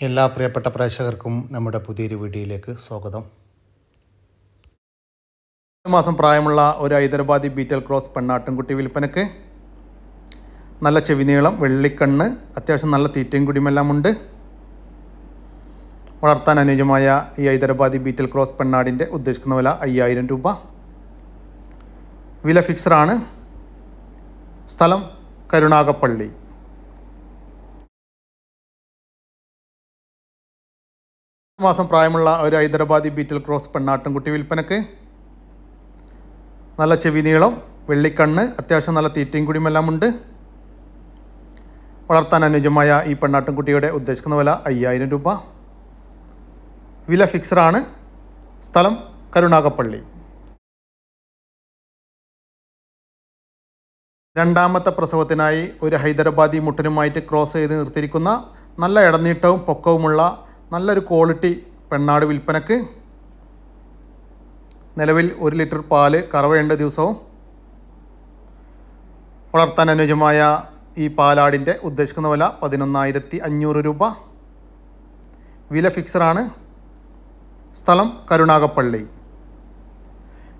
എല്ലാ പ്രിയപ്പെട്ട പ്രേക്ഷകർക്കും നമ്മുടെ പുതിയൊരു വീഡിയോയിലേക്ക് സ്വാഗതം. ഒരു മാസം പ്രായമുള്ള ഒരു ഹൈദരാബാദി ബീറ്റൽ ക്രോസ് പെണ്ണാട്ടിൻകുട്ടി വിൽപ്പനക്ക് നല്ല ചെവിനീളം വെള്ളിക്കണ്ണ് അത്യാവശ്യം നല്ല തീറ്റയും കുടിയുമെല്ലാം ഉണ്ട് വളർത്താൻ അനുയോജ്യമായ ഈ ഹൈദരാബാദി ബീറ്റൽ ക്രോസ് പെണ്ണാടിന്റെ ഉദ്ദേശിക്കുന്ന വില അയ്യായിരം രൂപ. വില ഫിക്സറാണ് സ്ഥലം കരുണാകപ്പള്ളി മാസം പ്രായമുള്ള ഒരു ഹൈദരാബാദി ബീറ്റൽ ക്രോസ് പെണ്ണാട്ടിൻകുട്ടി വിൽപ്പനക്ക്. നല്ല ചെവി നീളം വെള്ളിക്കണ്ണ് അത്യാവശ്യം നല്ല തീറ്റയും കുടിയുമെല്ലാം ഉണ്ട് വളർത്താൻ അനുയോജ്യമായ ഈ പെണ്ണാട്ടിൻകുട്ടിയുടെ ഉദ്ദേശിക്കുന്ന വില അയ്യായിരം രൂപ. വില ഫിക്സറാണ് സ്ഥലം കരുണാകപ്പള്ളി രണ്ടാമത്തെ പ്രസവത്തിനായി ഒരു ഹൈദരാബാദി മുട്ടനുമായിട്ട് ക്രോസ് ചെയ്ത് നിർത്തിയിരിക്കുന്ന നല്ല ഇടനീട്ടവും പൊക്കവുമുള്ള നല്ലൊരു ക്വാളിറ്റി പെണ്ണാട് വിൽപ്പനക്ക്. നിലവിൽ ഒരു ലിറ്റർ പാൽ കറവയേണ്ട ദിവസവും. വളർത്താൻ അനുയോജ്യമായ ഈ പാലാടിന്റെ ഉദ്ദേശിക്കുന്ന വില പതിനൊന്നായിരത്തി അഞ്ഞൂറ് രൂപ. വില ഫിക്സറാണ് സ്ഥലം കരുണാകപ്പള്ളി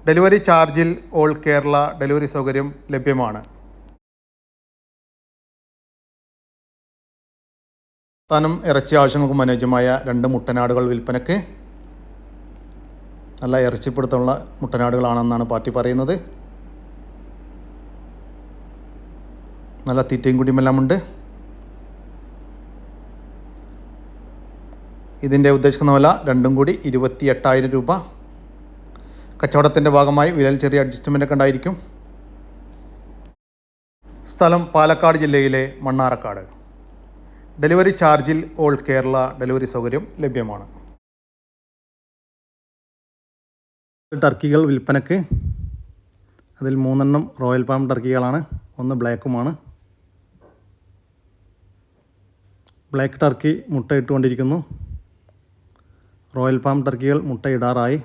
ഡെലിവറി ചാർജിൽ ഓൾ കേരള ഡെലിവറി സൗകര്യം ലഭ്യമാണ്. താനും ഇറച്ചി ആവശ്യങ്ങൾക്കും അനുയോജ്യമായ രണ്ട് മുട്ടനാടുകൾ വിൽപ്പനയ്ക്ക് നല്ല ഇറച്ചിപ്പിടുത്തമുള്ള മുട്ടനാടുകളാണെന്നാണ് പാർട്ടി പറയുന്നത്. നല്ല തീറ്റയും കുടിയുമെല്ലാം ഉണ്ട് ഇതിന്റെ ഉദ്ദേശിക്കുന്ന വില രണ്ടും കൂടി ഇരുപത്തി എട്ടായിരം രൂപ. കച്ചവടത്തിന്റെ ഭാഗമായി വിലയിൽ ചെറിയ അഡ്ജസ്റ്റ്മെന്റ് ഒക്കെ ഉണ്ടായിരിക്കും. സ്ഥലം പാലക്കാട് ജില്ലയിലെ മണ്ണാറക്കാട് ഡെലിവറി ചാർജിൽ ഓൾ കേരള ഡെലിവറി സൗകര്യം ലഭ്യമാണ്. ടർക്കികൾ വിൽപ്പനക്ക് അതിൽ മൂന്നെണ്ണം റോയൽ പാം ടർക്കികളാണ് ഒന്ന് ബ്ലാക്കുമാണ്. ബ്ലാക്ക് ടർക്കി മുട്ടയിട്ടുകൊണ്ടിരിക്കുന്നു റോയൽ പാം ടർക്കികൾ മുട്ടയിടാറായി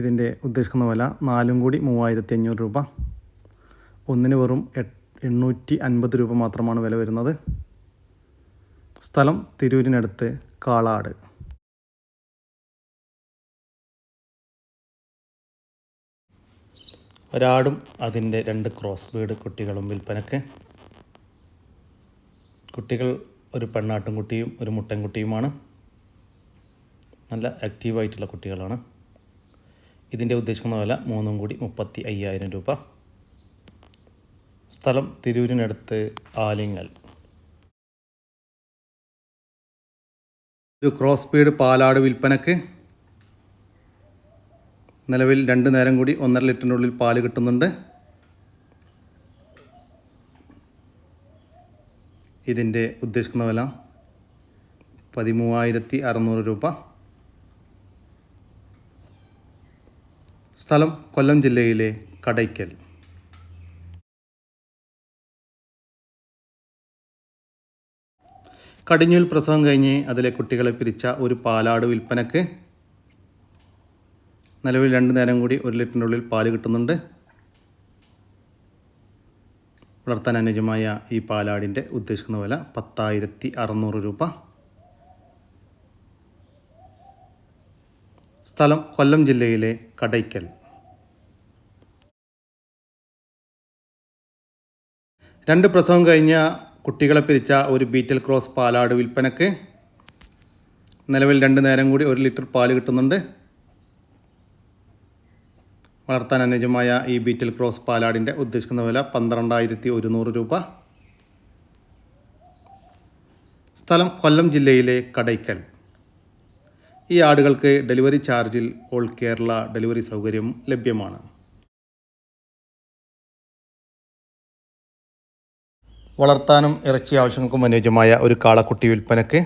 ഇതിന്റെ ഉദ്ദേശിക്കുന്ന വില നാലും കൂടി മൂവായിരത്തി അഞ്ഞൂറ് രൂപ. ഒന്നിന് വെറും എട്ട് എണ്ണൂറ്റി അൻപത് രൂപ മാത്രമാണ് വില വരുന്നത്. സ്ഥലം തിരൂരിനടുത്ത് കാളാട്. ഒരാടും അതിന്റെ രണ്ട് ക്രോസ് ബീഡ് കുട്ടികളും വിൽപ്പനക്ക് കുട്ടികൾ ഒരു പെണ്ണാട്ടുംകുട്ടിയും ഒരു മുട്ടൻകുട്ടിയുമാണ് നല്ല ആക്റ്റീവായിട്ടുള്ള കുട്ടികളാണ്. ഇതിന്റെ ഉദ്ദേശിക്കുന്ന വില മൂന്നും കൂടി മുപ്പത്തി അയ്യായിരം രൂപ. സ്ഥലം തിരൂരിനടുത്ത് ആലിങ്ങൽ. ഒരു ക്രോസ് സ്പീഡ് പാലാട് വിൽപ്പനക്ക് നിലവിൽ രണ്ട് നേരം കൂടി ഒന്നര ലിറ്ററിനുള്ളിൽ പാൽ കിട്ടുന്നുണ്ട്. ഇതിന്റെ ഉദ്ദേശിക്കുന്ന വില പതിമൂവായിരത്തി അറുന്നൂറ് രൂപ. സ്ഥലം കൊല്ലം ജില്ലയിലെ കടയ്ക്കൽ. കടിഞ്ഞൂൽ പ്രസവം കഴിഞ്ഞ് അതിലെ കുട്ടികളെ പിരിച്ച ഒരു പാലാട് വിൽപ്പനക്ക് നിലവിൽ രണ്ട് നേരം കൂടി ഒരു ലിറ്ററിന്റെ ഉള്ളിൽ പാൽ കിട്ടുന്നുണ്ട്. വളർത്താൻ അനുയോജ്യമായ ഈ പാലാടിന്റെ ഉദ്ദേശിക്കുന്ന വില പത്തായിരത്തി അറുന്നൂറ് രൂപ. സ്ഥലം കൊല്ലം ജില്ലയിലെ കടയ്ക്കൽ. രണ്ട് പ്രസവം കഴിഞ്ഞ കുട്ടികളെ പിരിച്ച ഒരു ബീറ്റൽ ക്രോസ് പാലാട് വിൽപ്പനക്ക് നിലവിൽ രണ്ട് നേരം കൂടി ഒരു ലിറ്റർ പാൽ കിട്ടുന്നുണ്ട്. വളർത്താൻ അനുയോജ്യമായ ഈ ബീറ്റൽ ക്രോസ് പാലാടിന്റെ ഉദ്ദേശിക്കുന്ന വില പന്ത്രണ്ടായിരത്തി ഒരുന്നൂറ് രൂപ. സ്ഥലം കൊല്ലം ജില്ലയിലെ കടയ്ക്കൽ. ഈ ആടുകൾക്ക് ഡെലിവറി ചാർജിൽ ഓൾ കേരള ഡെലിവറി സൗകര്യം ലഭ്യമാണ്. വളർത്താനും ഇറച്ചി ആവശ്യങ്ങൾക്കും അനുയോജ്യമായ ഒരു കാളക്കുട്ടി വിൽപ്പനക്ക്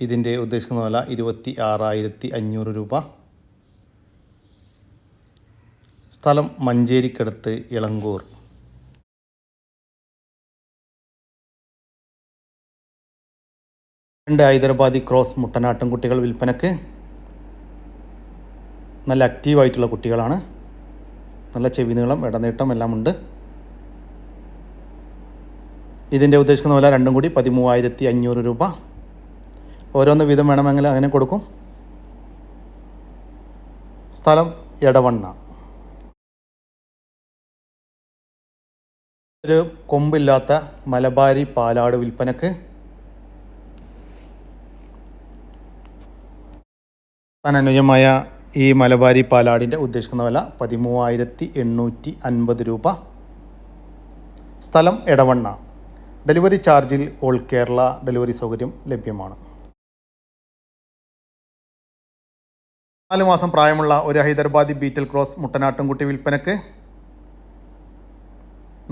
ഇതിന്റെ ഉദ്ദേശിക്കുന്ന വില ഇരുപത്തി ആറായിരത്തി അഞ്ഞൂറ് രൂപ. സ്ഥലം മഞ്ചേരിക്കടുത്ത് ഇളങ്കൂർ. രണ്ട് ഹൈദരാബാദി ക്രോസ് മുട്ടനാട്ടും കുട്ടികൾ വിൽപ്പനക്ക്. നല്ല ആക്റ്റീവായിട്ടുള്ള കുട്ടികളാണ്. നല്ല ചെവി നീളം ഇടനീട്ടം എല്ലാം ഉണ്ട്. ഇതിന്റെ ഉദ്ദേശിക്കുന്ന വില രണ്ടും കൂടി പതിമൂവായിരത്തി അഞ്ഞൂറ് രൂപ. ഓരോന്ന് വീതം വേണമെങ്കിൽ അങ്ങനെ കൊടുക്കും. സ്ഥലം എടവണ്ണ. ഒരു കൊമ്പില്ലാത്ത മലബാരി പാലാട് വിൽപ്പനക്ക് അനുയോജ്യമായ ഈ മലബാരി പാലാടിന്റെ ഉദ്ദേശിക്കുന്ന വില പതിമൂവായിരത്തി എണ്ണൂറ്റി അൻപത് രൂപ. സ്ഥലം എടവണ്ണ. ഡെലിവറി ചാർജിൽ ഓൾ കേരള ഡെലിവറി സൗകര്യം ലഭ്യമാണ്. നാല് മാസം പ്രായമുള്ള ഒരു ഹൈദരാബാദി ബീറ്റൽ ക്രോസ് മുട്ടനാട്ടുംകുട്ടി വിൽപ്പനക്ക്.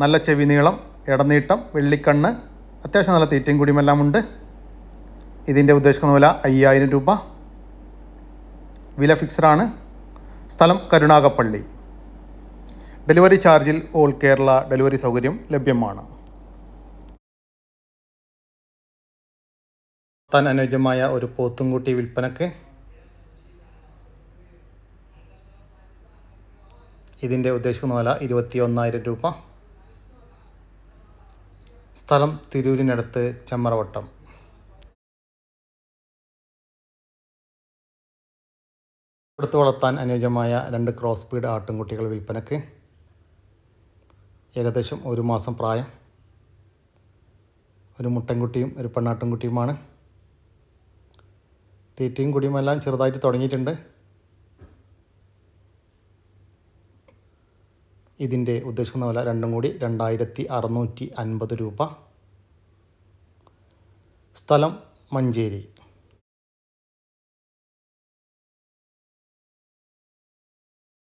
നല്ല ചെവി നീളം ഇടനീട്ടം വെള്ളിക്കണ്ണ് അത്യാവശ്യം നല്ല തീറ്റയും കുടിയുമെല്ലാം ഉണ്ട് ഇതിന്റെ ഉദ്ദേശിക്കുന്ന വില അയ്യായിരം രൂപ. വില ഫിക്സഡാണ്. സ്ഥലം കരുണാകപ്പള്ളി ഡെലിവറി ചാർജിൽ ഓൾ കേരള ഡെലിവറി സൗകര്യം ലഭ്യമാണ്. താൻ അനുയോജ്യമായ ഒരു പോത്തുംകുട്ടി വിൽപ്പനക്ക് ഇതിന്റെ ഉദ്ദേശിക്കുന്ന വില ഇരുപത്തി ഒന്നായിരം രൂപ. സ്ഥലം തിരൂരിനടുത്ത് ചെമ്മറവട്ടം. കൊടുത്തു വളർത്താൻ അനുയോജ്യമായ രണ്ട് ക്രോസ് ബീഡ് ആട്ടിൻകുട്ടികൾ വിൽപ്പനയ്ക്ക് ഏകദേശം ഒരു മാസം പ്രായം. ഒരു മുട്ടൻകുട്ടിയും ഒരു പെണ്ണാട്ടിൻകുട്ടിയുമാണ് തീറ്റയും കുടിയുമെല്ലാം ചെറുതായിട്ട് തുടങ്ങിയിട്ടുണ്ട്. ഇതിന്റെ ഉദ്ദേശിക്കുന്ന വില രണ്ടും കൂടി രണ്ടായിരത്തി അറുന്നൂറ്റി അൻപത് രൂപ. സ്ഥലം മഞ്ചേരി.